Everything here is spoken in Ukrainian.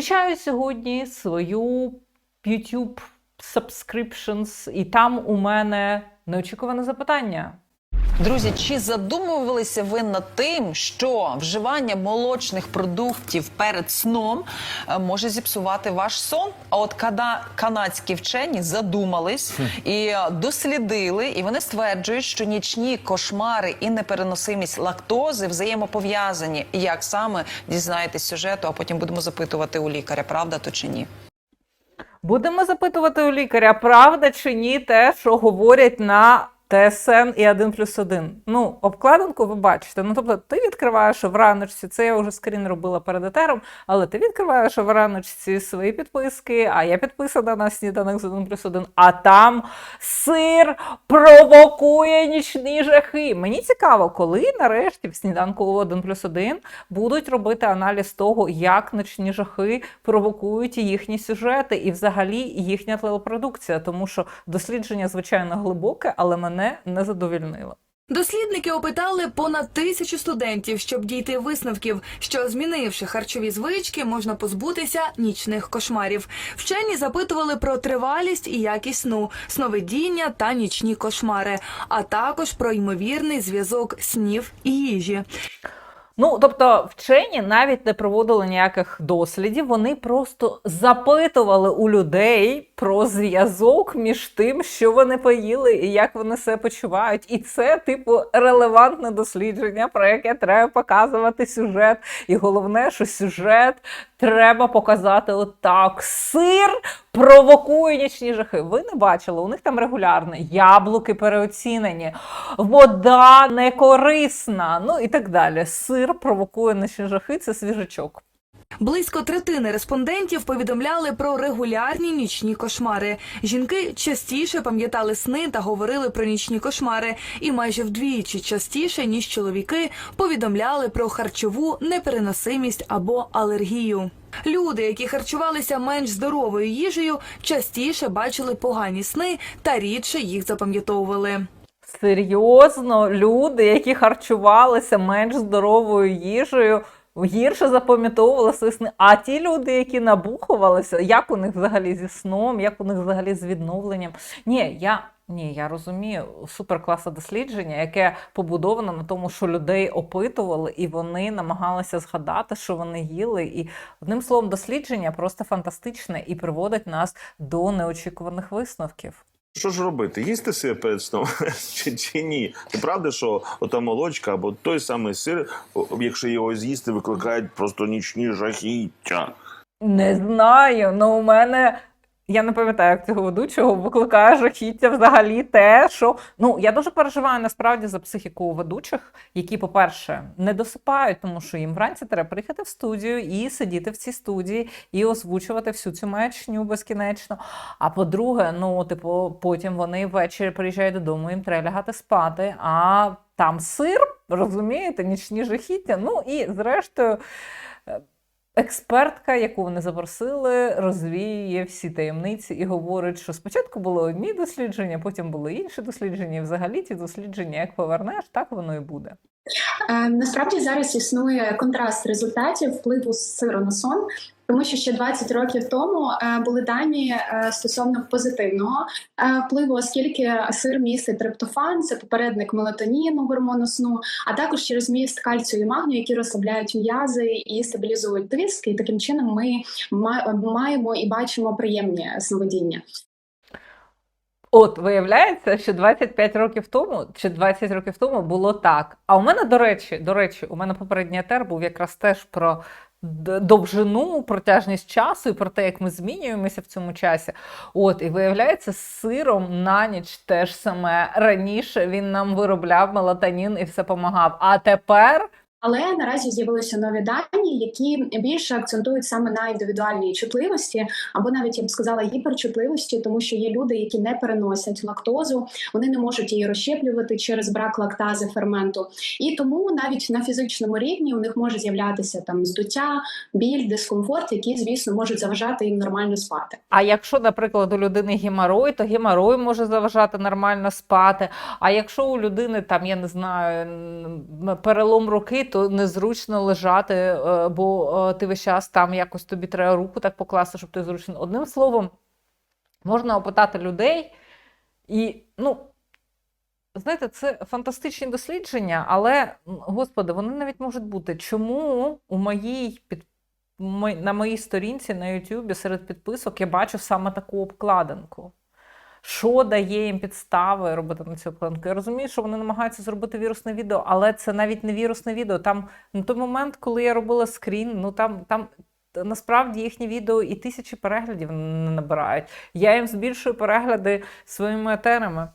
Включаю сьогодні свою YouTube subscriptions, і там у мене неочікуване запитання. Друзі, чи задумувалися ви над тим, що вживання молочних продуктів перед сном е, може зіпсувати ваш сон? А от када канадські вчені задумались і е, дослідили, і вони стверджують, що нічні кошмари і непереносимість лактози взаємопов'язані. Як саме дізнаєтесь сюжету, а потім будемо запитувати у лікаря, правда то чи ні? Будемо запитувати у лікаря, правда чи ні, те, що говорять на ТСН і 1 плюс 1. Ну, обкладинку ви бачите. Ну, тобто, ти відкриваєш в раночці, це я вже скрін робила перед етером, але ти відкриваєш в раночці свої підписки, а я підписана на сніданок з 1 плюс 1, а там сир провокує нічні жахи. Мені цікаво, коли нарешті в сніданку 1 плюс 1 будуть робити аналіз того, як ночні жахи провокують їхні сюжети і взагалі їхня телепродукція, тому що дослідження, звичайно, глибоке, але мене не задовільнило. Дослідники опитали понад тисячу студентів, щоб дійти висновків, що змінивши харчові звички, можна позбутися нічних кошмарів. Вчені запитували про тривалість і якість сну, сновидіння та нічні кошмари, а також про ймовірний зв'язок снів і їжі. Ну, тобто, вчені навіть не проводили ніяких дослідів, вони просто запитували у людей про зв'язок між тим, що вони поїли і як вони себе почувають. І це, типу, релевантне дослідження, про яке треба показувати сюжет. І головне, що сюжет треба показати отак. Сир провокує нічні жахи. Ви не бачили, у них там регулярно яблуки переоцінені, вода не корисна, ну і так далі. Сир провокує нічні жахи, це свіжачок. Близько третини респондентів повідомляли про регулярні нічні кошмари. Жінки частіше пам'ятали сни та говорили про нічні кошмари, і майже вдвічі частіше ніж чоловіки повідомляли про харчову непереносимість або алергію. Люди, які харчувалися менш здоровою їжею, частіше бачили погані сни та рідше їх запам'ятовували. Серйозно, люди, які харчувалися менш здоровою їжею, гірше запам'ятовували свої сни. А ті люди, які набухувалися, як у них взагалі зі сном, як у них взагалі з відновленням. Ні, я. Ні, я розумію суперкласне дослідження, яке побудовано на тому, що людей опитували, і вони намагалися згадати, що вони їли. І одним словом, дослідження просто фантастичне і приводить нас до неочікуваних висновків. Що ж робити? Їсти сир перед сном чи, чи ні? Це правда, що ота молочка або той самий сир, якщо його з'їсти, викликають просто нічні жахіття. Не знаю, ну у мене. Я не пам'ятаю, як цього ведучого викликає жахіття взагалі те, що ну я дуже переживаю насправді за психіку ведучих, які, по-перше, не досипають, тому що їм вранці треба приїхати в студію і сидіти в цій студії і озвучувати всю цю маячню безкінечно. А по-друге, ну, типу, потім вони ввечері приїжджають додому, їм треба лягати спати, а там сир, розумієте, нічні жахіття. Ну і зрештою. Експертка, яку вони запросили, розвіює всі таємниці і говорить, що спочатку було одні дослідження, потім були інші дослідження, і взагалі ті дослідження, як повернеш, так воно і буде. Е, Насправді зараз існує контраст результатів впливу сиру на сон, тому що ще 20 років тому е, були дані е, стосовно позитивного е, впливу, оскільки сир містить триптофан, це попередник мелатоніну, гормону сну, а також через міст кальцію і магнію, які розслабляють м'язи і стабілізують тиск. І таким чином ми маємо і бачимо приємні сновидіння. От виявляється, що 25 років тому чи 20 років тому було так. А у мене, до речі, до речі, у мене попередній етер був якраз теж про довжину, протяжність часу і про те, як ми змінюємося в цьому часі. От, і виявляється, сиром на ніч теж саме раніше він нам виробляв мелатонін і все помагав. А тепер. Але наразі з'явилися нові дані, які більше акцентують саме на індивідуальній чутливості, або навіть я б сказала гіперчутливості, тому що є люди, які не переносять лактозу, вони не можуть її розщеплювати через брак лактази ферменту. І тому навіть на фізичному рівні у них може з'являтися там здуття, біль, дискомфорт, які, звісно, можуть заважати їм нормально спати. А якщо, наприклад, у людини геморой, то геморой може заважати нормально спати. А якщо у людини там, я не знаю, перелом руки, то незручно лежати, е, бо е, ти весь час там якось тобі треба руку так покласти, щоб ти зручно. Одним словом, можна опитати людей, і, ну, знаєте, це фантастичні дослідження, але, господи, вони навіть можуть бути. Чому у моїй під на моїй сторінці на Ютубі серед підписок я бачу саме таку обкладинку? Що дає їм підстави робити на цю пленку. Я розумію, що вони намагаються зробити вірусне відео, але це навіть не вірусне відео. Там на той момент, коли я робила скрін, ну там, там насправді їхні відео і тисячі переглядів не набирають. Я їм збільшую перегляди своїми етерами.